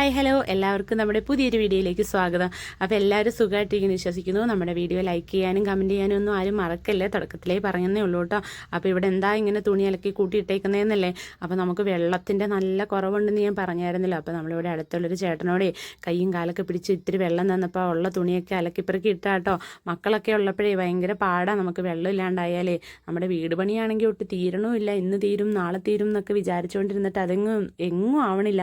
Hi hello എല്ലാവർക്കും നമ്മുടെ പുതിയൊരു വീഡിയോയിലേക്ക് സ്വാഗതം. അപ്പോൾ എല്ലാവരും സുഖമായിട്ടിരിക്കുന്നു വിശ്വസിക്കുന്നു. നമ്മുടെ വീഡിയോ ലൈക്ക് ചെയ്യാനും കമന്റ് ചെയ്യാനും ഒന്നും ആരും മറക്കല്ലേ? തുടക്കത്തിലേ പറഞ്ഞതേ ഉള്ളൂ കേട്ടോ. അപ്പോൾ ഇവിടെ എന്താ ഇങ്ങനെ തുണി അലക്കി കൂട്ടിയിട്ടേക്കുന്നതെന്നല്ലേ അപ്പോൾ നമുക്ക് വെള്ളത്തിന്റെ നല്ല കുറവുണ്ടെന്ന് ഞാൻ പറഞ്ഞായിരുന്നല്ലോ. അപ്പോൾ നമ്മളിവിടെ അടുത്തുള്ളൊരു ചേട്ടനോടെ കൈയും കാലൊക്കെ പിടിച്ച് ഇത്തിരി വെള്ളം തന്നപ്പോൾ ഉള്ള തുണിയൊക്കെ അലക്കിപ്പിറക്കി ഇട്ടാ കേട്ടോ. മക്കളൊക്കെ ഉള്ളപ്പോഴേ ഭയങ്കര പാടാണ് നമുക്ക് വെള്ളം ഇല്ലാണ്ടായാലേ. നമ്മുടെ വീട് പണിയാണെങ്കിൽ ഒട്ട് തീരണമില്ല ഇന്ന് തീരും നാളെ തീരും എന്നൊക്കെ വിചാരിച്ചുകൊണ്ടിരുന്നിട്ട് അതെങ്ങും എങ്ങും ആവണില്ല.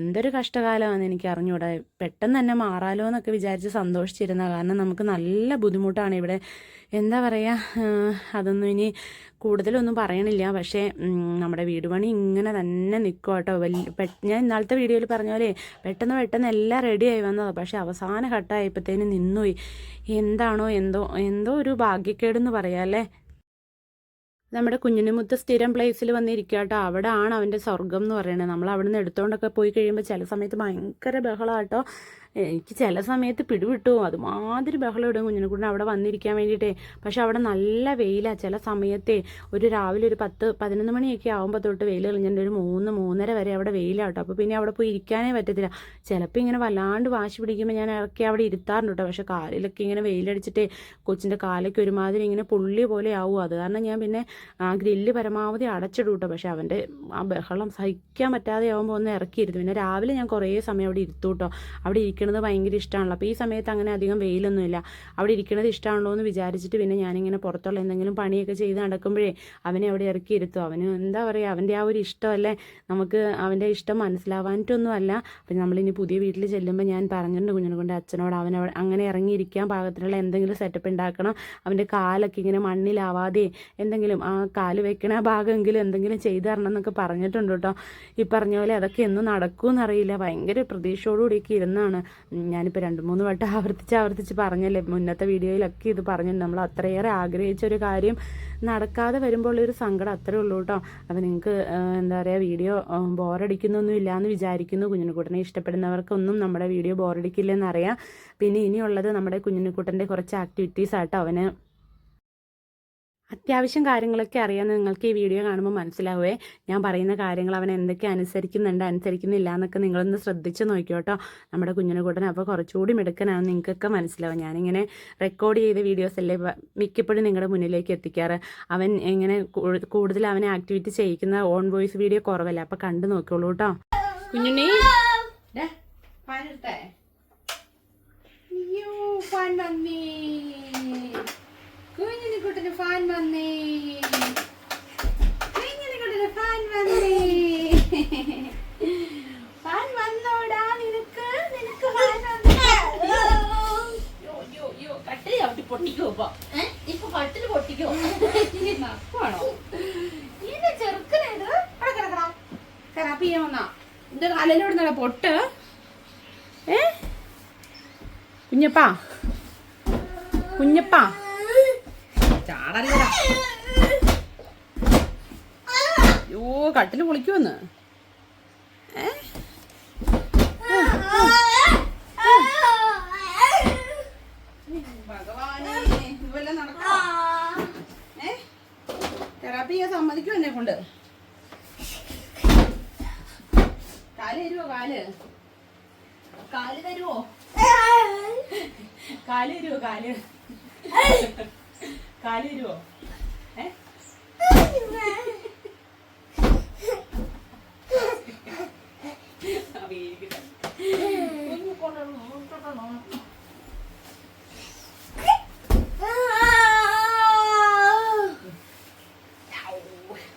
എന്തൊരു കഷ്ടകാലമാണെന്ന് എനിക്ക് അറിഞ്ഞൂടാ പെട്ടെന്ന് തന്നെ മാറാലോ എന്നൊക്കെ വിചാരിച്ച് സന്തോഷിച്ചിരുന്ന കാരണം നമുക്ക് നല്ല ബുദ്ധിമുട്ടാണ് ഇവിടെ. എന്താ പറയുക അതൊന്നും ഇനി കൂടുതലൊന്നും പറയണില്ല. പക്ഷേ നമ്മുടെ വീട് പണി ഇങ്ങനെ തന്നെ നിൽക്കും കേട്ടോ. വലിയ ഞാൻ ഇന്നാളത്തെ വീഡിയോയിൽ പറഞ്ഞ പോലെ പെട്ടെന്ന് പെട്ടെന്ന് എല്ലാം റെഡിയായി വന്നതാണ് പക്ഷേ അവസാന ഘട്ടമായപ്പോഴത്തേന് നിന്നുപോയി. എന്താണോ എന്തോ എന്തോ ഒരു ഭാഗ്യക്കേടെന്ന് പറയാം അല്ലേ? നമ്മുടെ കുഞ്ഞിനുമുത്ത് സ്ഥിരം പ്ലേസിൽ വന്നിരിക്കുക കേട്ടോ. അവിടെ ആണ് അവന്റെ സ്വർഗം എന്ന് പറയുന്നത്. നമ്മൾ അവിടെ നിന്ന് എടുത്തുകൊണ്ടൊക്കെ പോയി കഴിയുമ്പോൾ ചില സമയത്ത് ഭയങ്കര ബഹളമാട്ടോ എനിക്ക് ചില സമയത്ത് പിടിവിട്ടു. അതുമാതിരി ബഹളം ഇടും കുഞ്ഞിനെ കൂടെ അവിടെ വന്നിരിക്കാൻ വേണ്ടിയിട്ടേ. പക്ഷെ അവിടെ നല്ല വെയിലാണ് ചില സമയത്തെ ഒരു രാവിലെ ഒരു പത്ത് പതിനൊന്ന് മണിയൊക്കെ ആകുമ്പോൾ തൊട്ട് വെയിൽ കളിഞ്ഞിട്ട് ഒരു മൂന്ന് മൂന്നര വരെ അവിടെ വെയിലാട്ടോ. അപ്പോൾ പിന്നെ അവിടെ പോയി ഇരിക്കാനേ പറ്റത്തില്ല. ചിലപ്പോൾ ഇങ്ങനെ വല്ലാണ്ട് വാശി പിടിക്കുമ്പോൾ ഞാൻ ഇറക്കി അവിടെ ഇരുത്താറുണ്ട് കേട്ടോ പക്ഷെ കാലിലൊക്കെ ഇങ്ങനെ വെയിലടിച്ചിട്ട് കൊച്ചിന്റെ കാലൊക്കെ ഒരുമാതിരി ഇങ്ങനെ പുള്ളി പോലെ ആവും. അത് കാരണം ഞാൻ പിന്നെ ആ ഗ്രില്ല് പരമാവധി അടച്ചിടും കേട്ടോ പക്ഷെ അവന്റെ ആ ബഹളം സഹിക്കാൻ പറ്റാതെ ആകുമ്പോൾ ഒന്ന് ഇറക്കിയിരുന്നു. പിന്നെ രാവിലെ ഞാൻ കുറേ സമയം അവിടെ ഇരുത്തു കേട്ടോ അവിടെ ഇരിക്കുന്നത് ഭയങ്കര ഇഷ്ടമാണല്ലോ അപ്പോൾ ഈ സമയത്ത് അങ്ങനെ അധികം വെയിലൊന്നുമില്ല. അവിടെ ഇരിക്കുന്നത് ഇഷ്ടമാണല്ലോ എന്ന് വിചാരിച്ചിട്ട് പിന്നെ ഞാനിങ്ങനെ പുറത്തുള്ള എന്തെങ്കിലും പണിയൊക്കെ ചെയ്ത് നടക്കുമ്പോഴേ അവനെ അവിടെ ഇറക്കി ഇരുത്തും. അവന് എന്താ പറയുക അവന്റെ ആ ഒരു ഇഷ്ടമല്ലേ? നമുക്ക് അവന്റെ ഇഷ്ടം മനസ്സിലാവാനിട്ടൊന്നും അല്ല പിന്നെ നമ്മളിനി പുതിയ വീട്ടിൽ ചെല്ലുമ്പോൾ ഞാൻ പറഞ്ഞിട്ടുണ്ട് കുഞ്ഞിനെ കൊണ്ട് അച്ഛനോട് അവൻ അങ്ങനെ ഇറങ്ങിയിരിക്കാൻ പാകത്തിനുള്ള എന്തെങ്കിലും സെറ്റപ്പ് ഉണ്ടാക്കണം. അവന്റെ കാലൊക്കെ ഇങ്ങനെ മണ്ണിലാവാതെ എന്തെങ്കിലും ആ കാൽ വെക്കണ ഭാഗമെങ്കിലും എന്തെങ്കിലും ചെയ്തു തരണം എന്നൊക്കെ പറഞ്ഞിട്ടുണ്ട് കേട്ടോ. ഈ പറഞ്ഞ പോലെ അതൊക്കെ എന്നും നടക്കുമെന്നറിയില്ല. ഭയങ്കര പ്രതീക്ഷയോടുകൂടിയൊക്കെ ഇരുന്നാണ്. ഞാനിപ്പോൾ രണ്ട് മൂന്ന് വട്ടം ആവർത്തിച്ച് ആവർത്തിച്ച് പറഞ്ഞല്ലേ മുന്നത്തെ വീഡിയോയിലൊക്കെ ഇത് പറഞ്ഞു നമ്മൾ അത്രയേറെ ആഗ്രഹിച്ച ഒരു കാര്യം നടക്കാതെ വരുമ്പോൾ ഒരു സങ്കടം അത്രേ ഉള്ളൂ കേട്ടോ. അപ്പോൾ നിങ്ങൾക്ക് എന്താ പറയുക വീഡിയോ ബോറടിക്കുന്നൊന്നും ഇല്ല എന്ന് വിചാരിക്കുന്നു. കുഞ്ഞിനുക്കുട്ടനെ ഇഷ്ടപ്പെടുന്നവർക്കൊന്നും നമ്മുടെ വീഡിയോ ബോറടിക്കില്ലെന്നറിയാം. പിന്നെ ഇനിയുള്ളത് നമ്മുടെ കുഞ്ഞിനുക്കുട്ടന്റെ കുറച്ച് ആക്ടിവിറ്റീസ് ആട്ടോ. അവന് അത്യാവശ്യം കാര്യങ്ങളൊക്കെ അറിയാമെന്ന് നിങ്ങൾക്ക് ഈ വീഡിയോ കാണുമ്പോൾ മനസ്സിലാവേ ഞാൻ പറയുന്ന കാര്യങ്ങൾ അവൻ എന്തൊക്കെ അനുസരിക്കുന്നുണ്ട് അനുസരിക്കുന്നില്ല എന്നൊക്കെ നിങ്ങളൊന്ന് ശ്രദ്ധിച്ച് നോക്കിയോട്ടോ. നമ്മുടെ കുഞ്ഞിനെ കൂട്ടനെ അപ്പോൾ കുറച്ചുകൂടി മിടുക്കനാണ് നിങ്ങൾക്കൊക്കെ മനസ്സിലാവും. ഞാനിങ്ങനെ റെക്കോർഡ് ചെയ്ത വീഡിയോസ് അല്ലേ മിക്കപ്പോഴും നിങ്ങളുടെ മുന്നിലേക്ക് എത്തിക്കാറ്. അവൻ എങ്ങനെ കൂടുതൽ അവനെ ആക്ടിവിറ്റി ചെയ്യിക്കുന്ന ഓൺ വോയിസ് വീഡിയോ കുറവല്ല? അപ്പോൾ കണ്ടു നോക്കിയോളൂ കേട്ടോ കുഞ്ഞുണ്ണി. പാൻ വന്നേ. കുഞ്ഞിനിക്കുട്ടിന് ഫാൻ വന്നേ. കുഞ്ഞിനിക്കുട്ടിന് ഫാൻ വന്നേ. ഫാൻ വന്നോടാ നിനക്ക്? നിനക്ക് ഫാൻ വന്നോ. കട്ടിൽ ചവിട്ടി പൊട്ടിക്കോ ഇപ്പൊ? ഇപ്പൊ കട്ടിൽ പൊട്ടിക്കോ. നപ്പാണോ ഇതിന്റെ ചെറുക്കനേത് കറാപ്പി ചെയ്യാൻ വന്നാ. കാലിലോടുന്ന പൊട്ട്. ഏ? കുഞ്ഞപ്പാ. കുഞ്ഞപ്പാ. ചാടല്ലടാ അയ്യോ നടക്കോ ഏ? തെറാപ്പി ഞാൻ സമ്മതിക്കും എന്നെ കൊണ്ട്? കാൽ തരുവോ കാൽ? കാൽ തരുവോ? കാൽ തരുവോ കാൽ? കാൽ തരുവോ ഏ.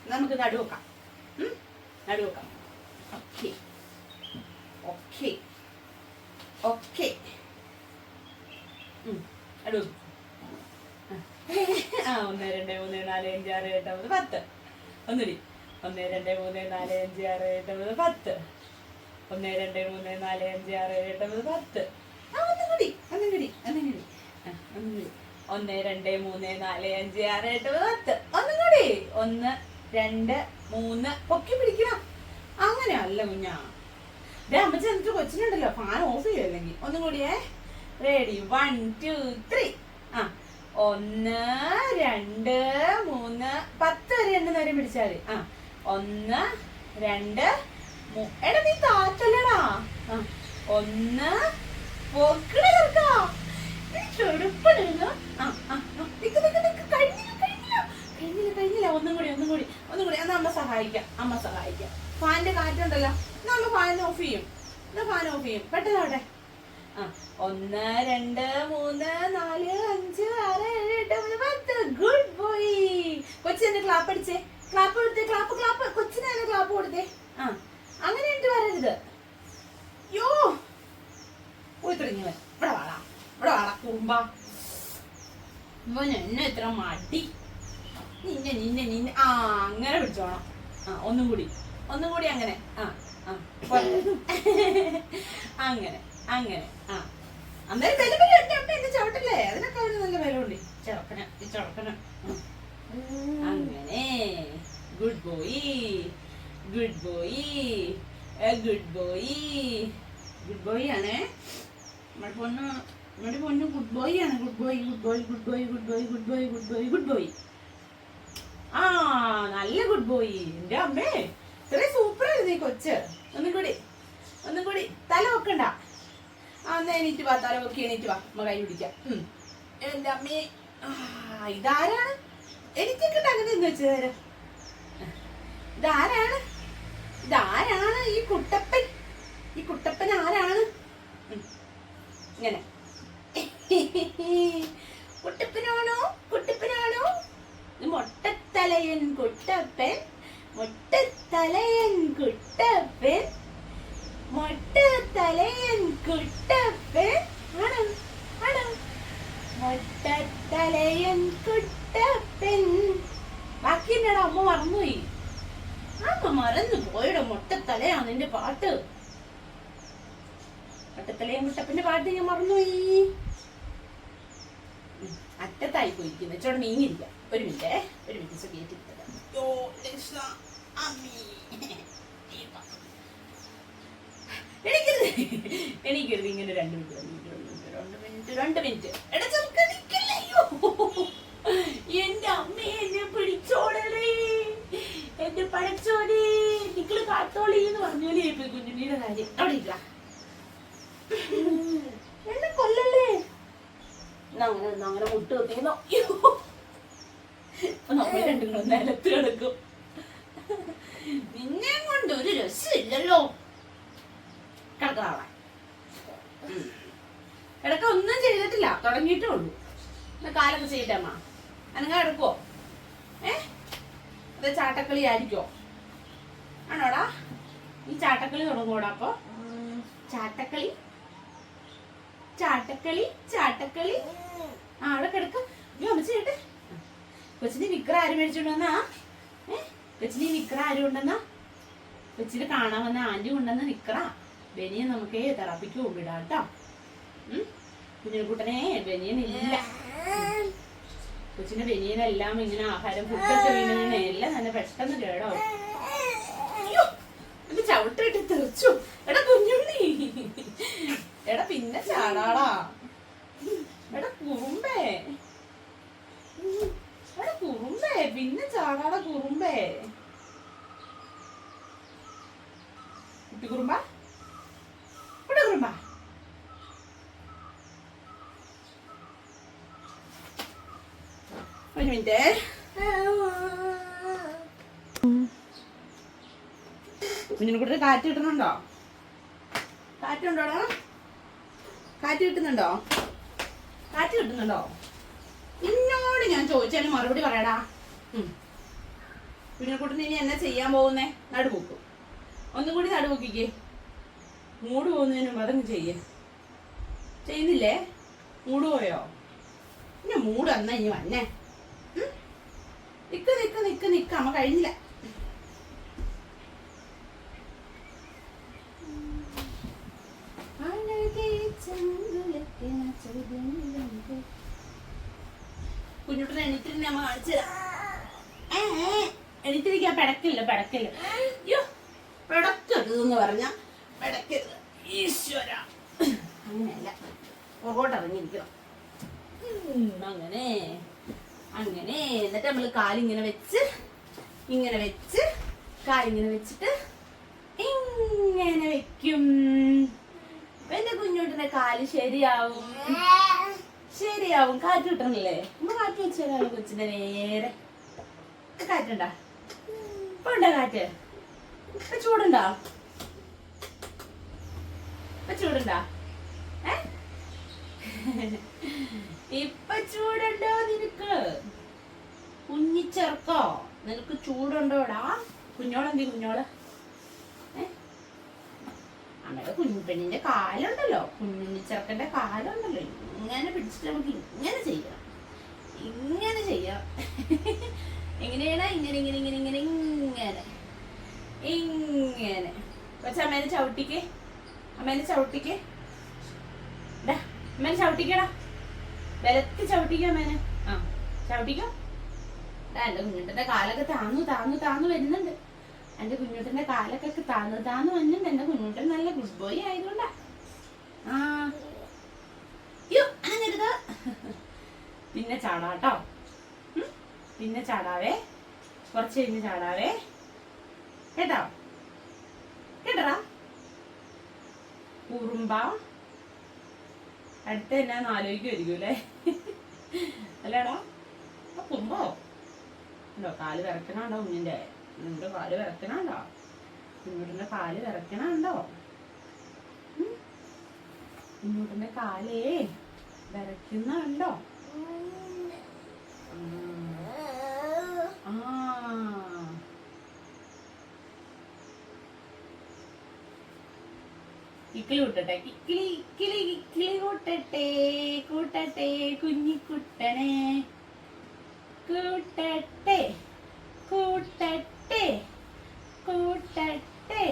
നമുക്ക് നടുവെക്കാം? നടുവെക്കാം ഓക്കെ. ഓക്കെ. ഓക്കെ. അടു ആ ഒന്ന് രണ്ട് മൂന്ന് നാല് അഞ്ച് ആറ് എട്ട് ഒമ്പത് പത്ത്. ഒന്നുകൂടി ഒന്ന് രണ്ട് മൂന്ന് നാല് അഞ്ച് ആറ് എട്ട് ഒമ്പത് പത്ത്. ഒന്ന് രണ്ട് മൂന്ന് നാല് അഞ്ച് ആറ് എട്ട് ഒമ്പത് പത്ത്. ആ ഒന്നും കൂടി ഒന്നും കൂടി ഒന്നും കൂടി ഒന്നും രണ്ട് മൂന്ന് നാല് അഞ്ച് ആറ് എട്ട് പത്ത്. ഒന്നും കൂടി ഒന്ന് രണ്ട് മൂന്ന്. പൊക്കി പിടിക്കണം. അങ്ങനെ അല്ല കുഞ്ഞാ. ദേ അമ്മച്ചി എന്നിട്ട് കൊച്ചിനുണ്ടല്ലോ. ഫാൻ ഓഫ് ചെയ്യല്ലെങ്കിൽ ഒന്നും കൂടിയേ റെഡി വൺ ടു ത്രീ ആ. ഒന്ന് രണ്ട് മൂന്ന്. പത്ത് വരെ എണ്ണ നേരം പിടിച്ചാൽ ആ ഒന്ന് രണ്ട് എടാ നീ താത്തല്ലടാ ഒന്ന് ചെറുപ്പണില്ല ആ ആ. നിക്ക് നിക്ക് നിക്ക്. ഒന്നും കൂടി ഒന്നും കൂടി ഒന്നും കൂടി. അമ്മ സഹായിക്കാം അമ്മ സഹായിക്കാം. ഫാനിന്റെ കാറ്റുണ്ടല്ലോ. എന്നാ അമ്മ ഫാൻ ഓഫ് ചെയ്യും. എന്നാ ഫാൻ ഓഫ് ചെയ്യും. പെട്ടെന്നാവട്ടെ ആ ഒന്ന് രണ്ട് മൂന്ന് നാല് അഞ്ച് ആറ് ഏഴ് എട്ട് ഒമ്പത് പത്ത്. ഗുഡ് ബോയ് കൊച്ചിനെ ക്ലാപ്പ് അടിച്ചേ? ക്ലാപ്പ് കൊടുത്തേ ക്ലാപ്പ് ക്ലാപ്പ് കൊച്ചിനെ തന്നെ ക്ലാപ്പ് കൊടുത്തേ? ആ അങ്ങനെ ഇട്ട് വരരുത്. യോ പോയി ഇവിടെ വാടാ ഇവിടെ വാടാ കുറുമ്പ. എന്നെ ഇത്ര മടി. നിന്നെ നിന്നെ നിന്നെ. ആ അങ്ങനെ പിടിച്ചോണം. ആ ഒന്നും കൂടി ഒന്നും കൂടി അങ്ങനെ ആ ആ പോരെ. അങ്ങനെ അങ്ങനെ ആ അന്നേരം വില വില എന്റെ അമ്മ എന്നെ ചവിട്ടല്ലേ അതിനൊക്കെ അവന് നല്ല വില ഉണ്ട് ചെറുക്കന ഈ ചെറുക്കന അങ്ങനെ good boy good boy good boy good boy ആണേ. നമ്മുടെ പൊണ്ണ് നമ്മുടെ പൊണ്ണ് ഗുഡ് ബോയ് ആണ്. Good boy good boy good boy good boy good boy good boy good boy ആ നല്ല ഗുഡ് ബോയ് എന്റെ അമ്മേ ഇത്ര സൂപ്പർ ആയിരുന്നു ഈ കൊച്ച്. ഒന്നും കൂടി ഒന്നും കൂടി. തല വെക്കണ്ട. ആ എന്നാ എണീറ്റ് വാ തല വെക്കി എണീറ്റ് വാ. അമ്മ കൈ പിടിക്കാം. എന്റെ അമ്മേ ഇതാരാണ്? എനിക്കൊക്കെ അങ്ങനെ എന്ന് വെച്ചേരാ ഇതാരാണ്? ഇതാരാണ് ഈ കുട്ടപ്പൻ? ഈ കുട്ടപ്പൻ ആരാണ്. ഇങ്ങനെ. കുട്ടപ്പനാണോ? കുട്ടപ്പനാണോ? മൊട്ടത്തലയൻ കുട്ടപ്പൻ. മൊട്ടത്തലയൻ കുട്ടപ്പൻ. മൊട്ടത്തലയൻ കുട്ടപ്പൻ. ആണോ? ആണോ? മൊട്ടത്തലയൻ കുട്ടപ്പൻ. ബാക്കി എന്നടാ അമ്മ മറന്നുപോയി. അമ്മ മറന്നു പോയടോ മൊട്ടത്തലയാണ് നിന്റെ പാട്ട്. മൊട്ടത്തലയൻ മുട്ടപ്പിന്റെ പാട്ട് ഞാൻ മറന്നുപോയി. അറ്റത്തായി പോയിരിക്കുന്നു. വെച്ചോടെ നീങ്ങിരിക്കാം ഒരു മിനിറ്റ് ഒരു മിനിറ്റ് സുഖിയിട്ട് എണീക്കരുത്. ഇങ്ങനെ രണ്ട് മിനിറ്റ് രണ്ട് മിനിറ്റ് രണ്ട് മിനിറ്റ് എടാ ചെറുക്ക നിക്കല്ലേ? അയ്യോ. എന്റെ അമ്മേ. എന്നെ പിടിച്ചോടലേ എന്റെ പടച്ചോനെ നിങ്ങൾ കാത്തോളി എന്ന് പറഞ്ഞോലേ ഇപ്പൊ കുഞ്ഞുണ്ണിയുടെ കാര്യം. അവിടെ ഇല്ല എന്നെ കൊല്ലല്ലേ? അങ്ങനെ അങ്ങനെ മുട്ട് കൂടെ നിലത്ത് കിടക്കും. നിന്നെ കൊണ്ട് ഒരു രസമില്ലല്ലോ. കിടക്കാവളെ കിടക്ക ഒന്നും ചെയ്തിട്ടില്ല തുടങ്ങിയിട്ടേ ഉള്ളൂ. കാലൊക്കെ ചെയ്യട്ടെ അമ്മ. അനങ്ങ കിടക്കുവോ? അത് ചാട്ടക്കളി ആയിരിക്കോ ആണോടാ? ഈ ചാട്ടക്കളി തുടങ്ങൂടാ അപ്പൊ? ചാട്ടക്കളി? ചാട്ടക്കളി ചാട്ടക്കളി. ആ അവിടെ കിടക്ക. അയ്യോ അമ്മ ചെയ്യട്ടെ കൊച്ചിന് നിക്കറ ആര് മേടിച്ചോണ്ട് വന്നാ ഏ? കൊച്ചിന് നിക്കറ ആര് കൊണ്ടെന്നാ കൊച്ചിന് കാണാൻ വന്ന ആന്റി കൊണ്ടെന്ന നിക്കറ ബനിയെ നമുക്ക് തെറാപ്പിക്ക് കൊണ്ടിടാം കേട്ടോ. കുഞ്ഞിനെക്കുട്ടനെ ബനിയൻ ഇല്ല കൊച്ചിന്റെ ബനിയനെല്ലാം ഇങ്ങനെ ആഹാരം ഫുഡൊക്കെ വീണേ എല്ലാം തന്നെ പെട്ടെന്ന് കേടോ. ഇത് ചവിട്ടിട്ട് തെറിച്ചു. എടാ കുഞ്ഞുണ്ണി. എടാ പിന്നെ ചാടാടാ. എടാ കുറുമ്പേ. എടാ കുറുമ്പേ പിന്നെ ചാടാടാ കുറുമ്പേ. കുട്ടി കുറുമ്പ ഇവിടെ കുറുമ്പ ഒരു മിനിറ്റ് കുഞ്ഞിനെ കൂട്ടി കാറ്റ് കിട്ടുന്നുണ്ടോ കാറ്റുണ്ടോടാ കാറ്റ് കിട്ടുന്നുണ്ടോ? കാറ്റ് കിട്ടുന്നുണ്ടോ? നിന്നോട് ഞാൻ ചോദിച്ചാലും മറുപടി പറയടാ. കുഞ്ഞിനെക്കുട്ടിന് ഇനി എന്നാ ചെയ്യാൻ പോകുന്നേ? നടുപൊക്കും ഒന്നും കൂടി നടുപൊക്കിക്കേ മൂട് പോകുന്നതിന് മുമ്പ് ചെയ്യേ. ചെയ്യുന്നില്ലേ? മൂട് പോയോ? പിന്നെ മൂട് എന്നാ ഇനി വന്നേ? നിക്ക് നിക്ക് അമ്മ കഴിഞ്ഞില്ല. കുഞ്ഞുട്ടിനെ എണീറ്റിരുന്ന് അമ്മ കാണിച്ചു എണീറ്റിരിക്കാൻ പെടക്കില്ല പെടക്കില്ല അയ്യോ പിടക്കരുത് എന്ന് പറഞ്ഞ പിടക്കരുത്. ഈശ്വര. അങ്ങനെയല്ല പുറകോട്ട് ഇറങ്ങിയിരിക്കണം. അങ്ങനെ. അങ്ങനെ എന്നിട്ട് നമ്മൾ കാലിങ്ങനെ വെച്ച് ഇങ്ങനെ വെച്ച് കാലിങ്ങനെ വെച്ചിട്ട് ഇങ്ങനെ വെക്കും. കാൽ ശരിയാവും. ശരിയാവും. കാറ്റ് കിട്ടണില്ലേ? നമ്മൾ കാറ്റ് വെച്ചാലോ കൊച്ചിന്റെ നേരെ. കാറ്റുണ്ടാ? ഇപ്പൊ ഉണ്ടോ കാറ്റ്? ഇപ്പൊ ചൂടുണ്ടോ? ഇപ്പൊ ചൂടുണ്ടോ? ഏ? ഇപ്പൊ ചൂടുണ്ടോ നിനക്ക്? കുഞ്ഞിച്ചെറുക്കോ? നിനക്ക് ചൂടുണ്ടോടാ കുഞ്ഞോളെന്തി കുഞ്ഞോൾ അമ്മയുടെ കുഞ്ഞു പെണ്ണിന്റെ കാലുണ്ടല്ലോ. കുഞ്ഞു ചെറുക്കന്റെ കാലുണ്ടല്ലോ. ഇങ്ങനെ പിടിച്ചിട്ട് നമുക്ക് ഇങ്ങനെ ചെയ്യാം. ഇങ്ങനെ ചെയ്യാം. എങ്ങനെയാണ് ഇങ്ങനെ ഇങ്ങനെ ഇങ്ങനെ ഇങ്ങനെ ഇങ്ങനെ. ഇങ്ങനെ. പക്ഷെ അമ്മേനെ ചവിട്ടിക്കേ. അമ്മേനെ ചവിട്ടിക്കേ. അമ്മേനെ ചവിട്ടിക്കടാ ബലത്തി ചവിട്ടിക്കോ മേനെ? ആ. ചവിട്ടിക്കോ? എന്റെ കുഞ്ഞുട്ടന്റെ കാലൊക്കെ താന്നു താന്നു താന്നു വരുന്നുണ്ട്. എന്റെ കുഞ്ഞുട്ടന്റെ കാലൊക്കെ താന്നു താന്നു വരുന്നുണ്ട്. എന്റെ കുഞ്ഞുട്ടൻ നല്ല ഗുഡ് ബോയ് ആയതുകൊണ്ടാ. ആ. യോ അങ്ങനെ പിന്നെ ചാടാട്ടോ. പിന്നെ ചാടാവേ. കുറച്ച് കഴിഞ്ഞ് ചാടാവേ. കേട്ടോ? കേട്ടടാ? ഉറുമ്പ. അടുത്ത എന്നാന്ന് ആലോചിക്കുമായിരിക്കും അല്ലേ? അല്ലേടാ ആ കുമ്പോ? ഉണ്ടോ? കാൽ വിറക്കണുണ്ടോ കുഞ്ഞിന്റെ? നിങ്ങളുടെ കാൽ വിറക്കണുണ്ടോ? നിങ്ങളുടെ കാൽ വിറക്കണുണ്ടോ? ഉം? കുഞ്ഞുട്ടിന്റെ കാലേ വിറയ്ക്കുന്നുണ്ടോ ആ ഇക്കിളി കൂട്ടട്ടെ. ഇക്കിളി ഇക്കിളി ഇക്കിളി കൂട്ടട്ടെ. കൂട്ടട്ടെ കുഞ്ഞിക്കുട്ടനെ കൂട്ടട്ടെ കൂട്ടട്ടെ കൂട്ടട്ടെ.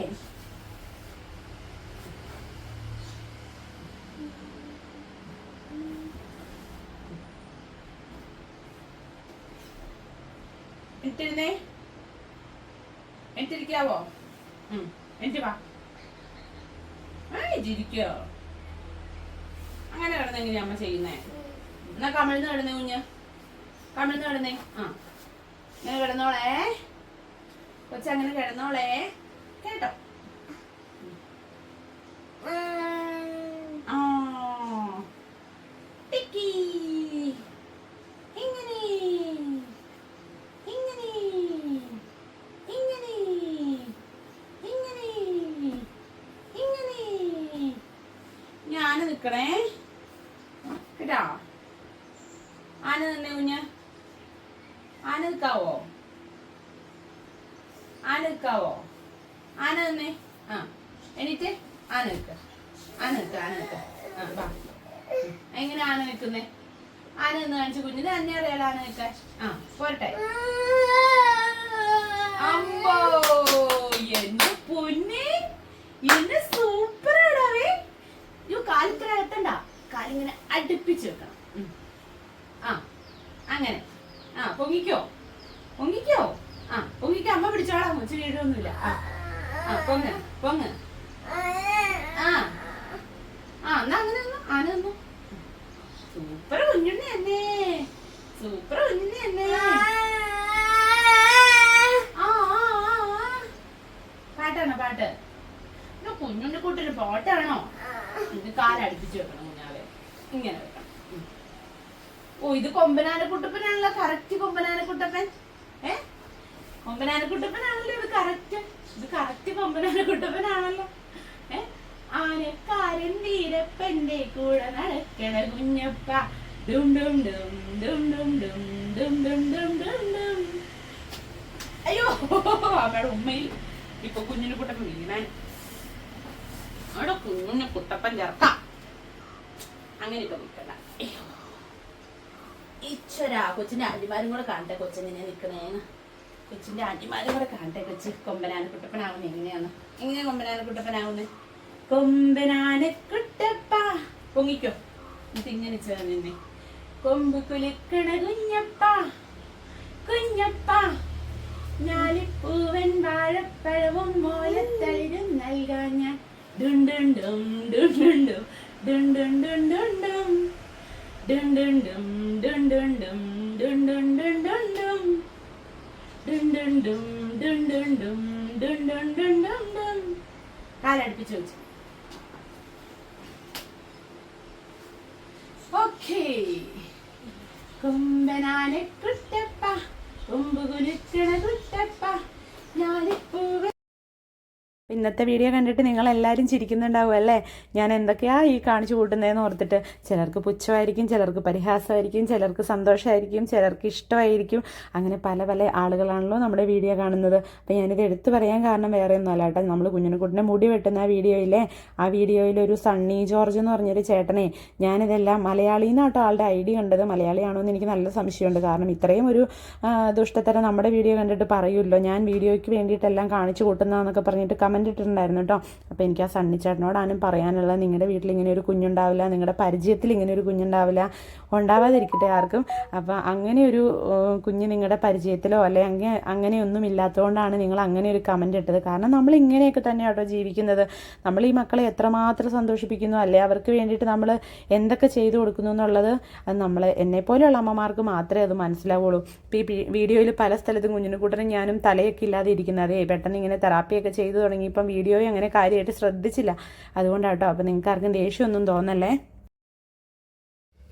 ഇട്ടിരുന്നേ? എനിട്ടിരിക്കാവോ ഉം എനിക്ക് വാ ഇരിക്കോ അങ്ങനെ കിടന്നെങ്കിൽ അമ്മ ചെയ്യുന്നേ. എന്നാ കമിഴ്ന്ന് കിടന്നേ കുഞ്ഞ്? കമിഴ്ന്ന് കിടന്നേ. ആ. ഇങ്ങനെ കിടന്നോളേ. കൊച്ചങ്ങനെ കിടന്നോളേ കേട്ടോ ആ ടിക്കി ഇങ്ങനെ ഇങ്ങനെ ഇങ്ങനെ ഇങ്ങനെ ഇങ്ങനെ ഞാൻ നിക്കണേ കേട്ടോ ആന തന്നെ കുഞ്ഞ് ആന നിൽക്കാവോ ആന നിൽക്കാവോ ആന തന്നെ ആ എണീറ്റ് ആന നിൽക്ക ആന നിൽക്ക ആന നിൽക്ക ആ വാ ഉം. എങ്ങനെ ആന നിൽക്കുന്നേ ആന നിന്ന് കാണിച്ചു കുഞ്ഞിന് തന്നെ അറിയാലോ ആ പോരട്ടെ. അമ്പോ എന്റെ പൊന്നെ. എന്നെ സൂപ്പർ ആടാവേ അയ്യോ കാലിത്ര എത്തണ്ട കാലിങ്ങനെ അടുപ്പിച്ച് വെക്കണം. ആ അങ്ങനെ. ആ പൊങ്ങിക്കോ. പൊങ്ങിക്കോ. ആ പൊങ്ങിക്കോ. അമ്മ പിടിച്ചോളാം. കൊച്ചു വീഴൊന്നുമില്ല ആ പൊങ്ങ് പൊങ്ങ്. ആ ആ എന്നാ അങ്ങനെ ആന നിന്നു. സൂപ്പർ കുഞ്ഞുണ്ണി തന്നെ സൂപ്പർ കുഞ്ഞുണ്ണി തന്നെ പാട്ടാണോ പാട്ട്? കുഞ്ഞുണ്ണി കൂട്ടൊരു പാട്ടാണോ? ഇത് കാലടിപ്പിച്ച് വെക്കണം കുഞ്ഞാവെ. ഇങ്ങനെ വെക്കണം. ഓ ഇത് കൊമ്പനാന കുട്ടപ്പനാണല്ലോ കറക്റ്റ് കൊമ്പനാന കുട്ടപ്പൻ. ഏ? കൊമ്പനാന കുട്ടപ്പനാണല്ലോ ഇത് കറക്റ്റ് ഇത് കറക്റ്റ് കൊമ്പനാന കുട്ടപ്പനാണല്ലോ. ആനക്കാരൻ വീരപ്പന്റെ കൂടെ നടക്കണ കുഞ്ഞപ്പ ഡും ഡും ഡും ഡും ഡും ഡും ഡും ഡും ഡും ഡും ഡും അയ്യോ അമ്മയുടെ ഉമ്മയിൽ ഇപ്പൊ കുഞ്ഞിനെ കുട്ടപ്പൻ വീണാൻ അവിടെ കുഞ്ഞു കുട്ടപ്പൻ ചേർക്കാം അങ്ങനെ ഇപ്പൊ നിൽക്കണ്ട ഇച്ചൊരാ കൊച്ചിന്റെ ആന്റിമാരും കൂടെ കാണട്ടെ കൊച്ചെങ്ങനെ നിക്കണേന്ന് കൊച്ചിന്റെ ആന്റിമാരും കൂടെ കാണട്ടെ കൊച്ചി കൊമ്പനാന കുട്ടപ്പനാവുന്നത് എങ്ങനെയാണ് എങ്ങനെയാ കൊമ്പനാന കുട്ടപ്പനാവുന്നത് കൊമ്പനാന കുട്ടപ്പ പൊങ്ങിക്കോ ഇതിങ്ങനെ ചേർന്നെ കൊമ്പ് കുലുക്കണ കുഞ്ഞപ്പ കുഞ്ഞപ്പ ഞാലിപ്പൂവൻ വാഴപ്പഴവും മോലത്തളിരും നൽകാൻ ഞാൻ കാലടുപ്പിച്ച് വെച്ചു കുമ്പനാനെ കുട്ടപ്പ കൊമ്പ് കുലുക്കണ കുട്ടപ്പ ഞാനിപ്പോ ഇന്നത്തെ വീഡിയോ കണ്ടിട്ട് നിങ്ങൾ എല്ലാവരും ചിരിക്കുന്നുണ്ടാവും അല്ലേ? ഞാൻ എന്തൊക്കെയാ ഈ കാണിച്ചു കൂട്ടുന്നതെന്ന് ഓർത്തിട്ട് ചിലർക്ക് പുച്ഛമായിരിക്കും ചിലർക്ക് പരിഹാസമായിരിക്കും ചിലർക്ക് സന്തോഷമായിരിക്കും ചിലർക്ക് ഇഷ്ടമായിരിക്കും. അങ്ങനെ പല പല ആളുകളാണല്ലോ നമ്മുടെ വീഡിയോ കാണുന്നത്. അപ്പോൾ ഞാനിത് എടുത്തു പറയാൻ കാരണം വേറെ ഒന്നുമല്ല കേട്ടോ. നമ്മൾ കുഞ്ഞിനെക്കുട്ടിനെ മുടി വെട്ടുന്ന ആ വീഡിയോയിലെ ആ വീഡിയോയിൽ ഒരു സണ്ണി ജോർജ് എന്ന് പറഞ്ഞൊരു ചേട്ടനെ ഞാനിതെല്ലാം മലയാളി എന്നാട്ടോ ആളുടെ ഐ ഡി കണ്ടത്. മലയാളിയാണോ എന്ന് എനിക്ക് നല്ല സംശയമുണ്ട്. കാരണം ഇത്രയും ഒരു ദുഷ്ടത്തരം നമ്മുടെ വീഡിയോ കണ്ടിട്ട് പറയുമല്ലോ ഞാൻ വീഡിയോയ്ക്ക് വേണ്ടിയിട്ടെല്ലാം കാണിച്ചു കൂട്ടുന്നതെന്നൊക്കെ പറഞ്ഞിട്ട് കമന്റ് ഇട്ടിട്ടുണ്ടായിരുന്നു കേട്ടോ അപ്പോൾ എനിക്ക് ആ സണ്ണി ചേട്ടനോടാനും പറയാനുള്ളത് നിങ്ങളുടെ വീട്ടിൽ ഇങ്ങനെ ഒരു കുഞ്ഞുണ്ടാവില്ല നിങ്ങളുടെ പരിചയത്തിൽ ഇങ്ങനെ ഒരു കുഞ്ഞുണ്ടാവില്ല ഉണ്ടാവാതിരിക്കട്ടെ ആർക്കും. അപ്പോൾ അങ്ങനെ ഒരു കുഞ്ഞ് നിങ്ങളുടെ പരിചയത്തിലോ അല്ലെ അങ്ങനെ അങ്ങനെയൊന്നും ഇല്ലാത്തതുകൊണ്ടാണ് നിങ്ങൾ അങ്ങനെ ഒരു കമന്റ് ഇട്ടത്. കാരണം നമ്മൾ ഇങ്ങനെയൊക്കെ തന്നെ കേട്ടോ ജീവിക്കുന്നത്. നമ്മൾ ഈ മക്കളെ എത്രമാത്രം സന്തോഷിപ്പിക്കുന്നു? അല്ലെ അവർക്ക് വേണ്ടിയിട്ട് നമ്മൾ എന്തൊക്കെ ചെയ്തു കൊടുക്കുന്നു എന്നുള്ളത് അത് നമ്മൾ എന്നെപ്പോലെയുള്ള അമ്മമാർക്ക് മാത്രമേ അത് മനസ്സിലാവുള്ളൂ. ഇപ്പോൾ ഈ വീഡിയോയിൽ പല സ്ഥലത്തും കുഞ്ഞിനെ കൂട്ടരും ഞാനും തലയൊക്കെ ഇല്ലാതെ ഇരിക്കുന്നത്. പെട്ടെന്ന് ഇങ്ങനെ തെറാപ്പിയൊക്കെ ചെയ്തു തുടങ്ങി. ഇപ്പം വീഡിയോയും അങ്ങനെ കാര്യമായിട്ട് ശ്രദ്ധിച്ചില്ല. അതുകൊണ്ടാട്ടോ അപ്പോൾ നിങ്ങൾക്ക് ആർക്കും ദേഷ്യമൊന്നും തോന്നല്ലേ?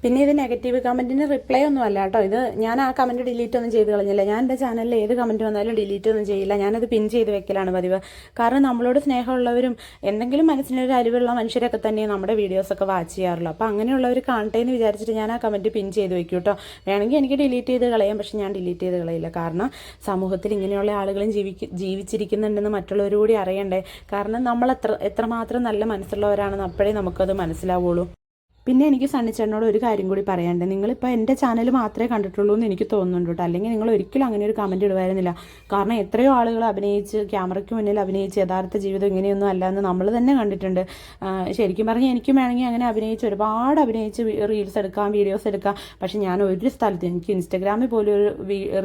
പിന്നെ ഇത് നെഗറ്റീവ് കമന്റിന് റിപ്ലൈ ഒന്നും അല്ല കേട്ടോ. ഇത് ഞാൻ ആ കമന്റ് ഡിലീറ്റ് ഒന്നും ചെയ്ത് കളഞ്ഞില്ല. ഞാൻ എന്റെ ചാനലിൽ ഏത് കമന്റ് വന്നാലും ഡിലീറ്റ് ഒന്നും ചെയ്യില്ല. ഞാനത് പിൻ ചെയ്ത് വെക്കലാണ് പതിവ്. കാരണം നമ്മളോട് സ്നേഹമുള്ളവരും എന്തെങ്കിലും മനസ്സിനൊരു അരിവുള്ള മനുഷ്യരൊക്കെ തന്നെ നമ്മുടെ വീഡിയോസൊക്കെ വാച്ച് ചെയ്യാറുള്ളൂ. അപ്പോൾ അങ്ങനെയുള്ളവർ കാണട്ടെ എന്ന് വിചാരിച്ചിട്ട് ഞാൻ ആ കമന്റ് പിൻ ചെയ്ത് വെക്കും കേട്ടോ. വേണമെങ്കിൽ എനിക്ക് ഡിലീറ്റ് ചെയ്ത് കളയാം. പക്ഷെ ഞാൻ ഡിലീറ്റ് ചെയ്ത് കളയില്ല. കാരണം സമൂഹത്തിൽ ഇങ്ങനെയുള്ള ആളുകളും ജീവിക്ക ജീവിച്ചിരിക്കുന്നുണ്ടെന്ന് മറ്റുള്ളവർ അറിയണ്ടേ? കാരണം നമ്മൾ എത്ര എത്രമാത്രം നല്ല മനസ്സുള്ളവരാണെന്ന് അപ്പോഴേ നമുക്കത് മനസ്സിലാവുള്ളൂ. പിന്നെ എനിക്ക് സണ്ണിച്ചേട്ടനോട് ഒരു കാര്യം കൂടി പറയാനുണ്ട്. നിങ്ങളിപ്പോൾ എന്റെ ചാനൽ മാത്രമേ കണ്ടിട്ടുള്ളൂ എന്ന് എനിക്ക് തോന്നുന്നുണ്ട് കേട്ടോ. അല്ലെങ്കിൽ നിങ്ങൾ ഒരിക്കലും അങ്ങനെ ഒരു കമന്റ് ഇടുമായിരുന്നില്ല കാരണം എത്രയോ ആളുകൾ അഭിനയിച്ച് ക്യാമറയ്ക്ക് മുന്നിൽ അഭിനയിച്ച് യഥാർത്ഥ ജീവിതം ഇങ്ങനെയൊന്നും അല്ല എന്ന് നമ്മൾ തന്നെ കണ്ടിട്ടുണ്ട്. ശരിക്കും പറഞ്ഞാൽ എനിക്കും വേണമെങ്കിൽ അങ്ങനെ അഭിനയിച്ച് ഒരുപാട് അഭിനയിച്ച് റീൽസ് എടുക്കാം വീഡിയോസ് എടുക്കാം. പക്ഷേ ഞാൻ ഒരു സ്ഥലത്ത് എനിക്ക് ഇൻസ്റ്റാഗ്രാമിൽ പോലും ഒരു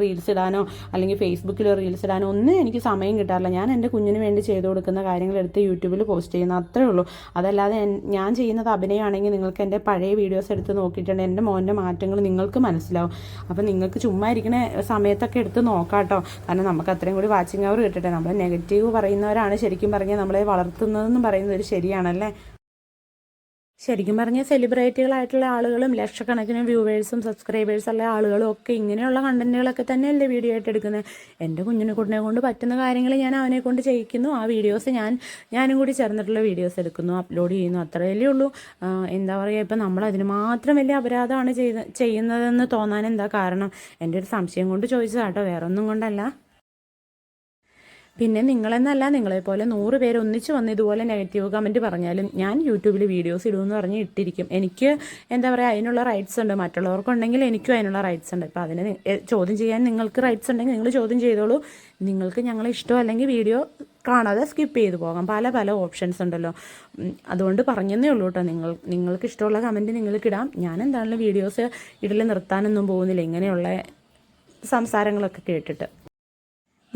റീൽസ് ഇടാനോ അല്ലെങ്കിൽ ഫേസ്ബുക്കിൽ റീൽസ് ഇടാനോ ഒന്നും എനിക്ക് സമയം കിട്ടാറില്ല. ഞാൻ എന്റെ കുഞ്ഞിന് വേണ്ടി ചെയ്തു കൊടുക്കുന്ന കാര്യങ്ങളെടുത്ത് യൂട്യൂബിൽ പോസ്റ്റ് ചെയ്യുന്ന അത്രേ ഉള്ളൂ. അതല്ലാതെ ഞാൻ ചെയ്യുന്നത് അഭിനയമാണെങ്കിൽ നിങ്ങൾക്ക് എന്റെ പഴയ വീഡിയോസ് എടുത്ത് നോക്കിയിട്ടുണ്ട്. എന്റെ മോന്റെ മാറ്റങ്ങൾ നിങ്ങൾക്ക് മനസ്സിലാവും. അപ്പോൾ നിങ്ങൾക്ക് ചുമ്മാ ഇരിക്കുന്ന സമയത്തൊക്കെ എടുത്ത് നോക്കാട്ടോ. കാരണം നമുക്ക് അത്രയും കൂടി വാച്ചിങ് അവർ കിട്ടട്ടെ. നമ്മൾ നെഗറ്റീവ് പറയുന്നവരാണ് ശരിക്കും പറഞ്ഞാൽ നമ്മളെ വളർത്തുന്നതെന്ന് പറയുന്നത് ശരിയാണല്ലേ? ശരിക്കും പറഞ്ഞാൽ സെലിബ്രിറ്റികളായിട്ടുള്ള ആളുകളും ലക്ഷക്കണക്കിന് വ്യൂവേഴ്സും സബ്സ്ക്രൈബേഴ്സ് ഉള്ള ആളുകളും ഒക്കെ ഇങ്ങനെയുള്ള കണ്ടന്റുകളൊക്കെ തന്നെയല്ലേ വീഡിയോ ആയിട്ട് എടുക്കുന്നത് എന്റെ കുഞ്ഞിനെ കുട്ടിനെ കൊണ്ട് പറ്റുന്ന കാര്യങ്ങൾ ഞാൻ അവനെ കൊണ്ട് ചെയ്യിക്കുന്നു. ആ വീഡിയോസ് ഞാൻ ഞാനും കൂടി ചേർന്നിട്ടുള്ള വീഡിയോസ് എടുക്കുന്നു. അപ്ലോഡ് ചെയ്യുന്നു. അത്രയല്ലേ ഉള്ളൂ. എന്താ പറയുക ഇപ്പം നമ്മൾ അതിന് മാത്രം വലിയ അപരാധമാണ് ചെയ്യുന്നതെന്ന് തോന്നാൻ എന്താ കാരണം? എന്റെ ഒരു സംശയം കൊണ്ട് ചോദിച്ചതാട്ടോ. വേറൊന്നും കൊണ്ടല്ല. പിന്നെ നിങ്ങളെന്നല്ല നിങ്ങളെപ്പോലെ നൂറ് പേര് ഒന്നിച്ച് വന്ന് ഇതുപോലെ നെഗറ്റീവ് കമന്റ് പറഞ്ഞാലും ഞാൻ യൂട്യൂബിൽ വീഡിയോസ് ഇടുമെന്ന് പറഞ്ഞ് ഇട്ടിരിക്കും. എനിക്ക് എന്താ പറയുക അതിനുള്ള റൈറ്റ്സ് ഉണ്ട്. മറ്റുള്ളവർക്കുണ്ടെങ്കിൽ എനിക്കും അതിനുള്ള റൈറ്റ്സ് ഉണ്ട്. അപ്പോൾ അതിന് ചോദ്യം ചെയ്യാൻ നിങ്ങൾക്ക് റൈറ്റ്സ് ഉണ്ടെങ്കിൽ നിങ്ങൾ ചോദ്യം ചെയ്തോളൂ. നിങ്ങൾക്ക് ഞങ്ങളെ ഇഷ്ടം അല്ലെങ്കിൽ വീഡിയോ കാണാതെ സ്കിപ്പ് ചെയ്തു പോകാം. പല പല ഓപ്ഷൻസ് ഉണ്ടല്ലോ. അതുകൊണ്ട് പറഞ്ഞതേ ഉള്ളൂ കേട്ടോ. നിങ്ങൾ നിങ്ങൾക്ക് ഇഷ്ടമുള്ള കമന്റ് നിങ്ങൾക്ക് ഇടാം. ഞാൻ എന്താണെങ്കിലും വീഡിയോസ് ഇടൽ നിർത്താനൊന്നും പോകുന്നില്ല. ഇങ്ങനെയുള്ള സംസാരങ്ങളൊക്കെ കേട്ടിട്ട്.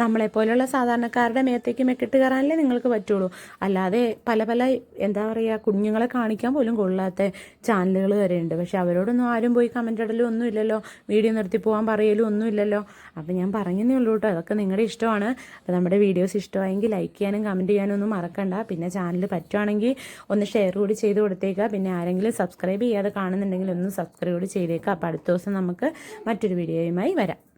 നമ്മളെപ്പോലെയുള്ള സാധാരണക്കാരുടെ മേത്തേക്ക് മെക്കിട്ട് കയറാനല്ലേ നിങ്ങൾക്ക് പറ്റുള്ളൂ. അല്ലാതെ പല പല എന്താ പറയുക കുഞ്ഞുങ്ങളെ കാണിക്കാൻ പോലും കൊള്ളാത്ത ചാനലുകൾ വരെയുണ്ട്. പക്ഷെ അവരോടൊന്നും ആരും പോയി കമന്റ് ഇടലും ഒന്നുമില്ലല്ലോ. വീഡിയോ നിർത്തി പോകാൻ പറയലും ഒന്നുമില്ലല്ലോ. അപ്പം ഞാൻ പറഞ്ഞതേ ഉള്ളൂ കേട്ടോ. അതൊക്കെ നിങ്ങളുടെ ഇഷ്ടമാണ്. അപ്പോൾ നമ്മുടെ വീഡിയോസ് ഇഷ്ടമായെങ്കിൽ ലൈക്ക് ചെയ്യാനും കമന്റ് ചെയ്യാനും ഒന്നും മറക്കണ്ട. പിന്നെ ചാനൽ പറ്റുവാണെങ്കിൽ ഒന്ന് ഷെയർ കൂടി ചെയ്ത് കൊടുത്തേക്കുക. പിന്നെ ആരെങ്കിലും സബ്സ്ക്രൈബ് ചെയ്യാതെ കാണുന്നുണ്ടെങ്കിൽ ഒന്ന് സബ്സ്ക്രൈബ് കൂടി ചെയ്തേക്കുക. അപ്പോൾ അടുത്ത ദിവസം നമുക്ക് മറ്റൊരു വീഡിയോയുമായി വരാം.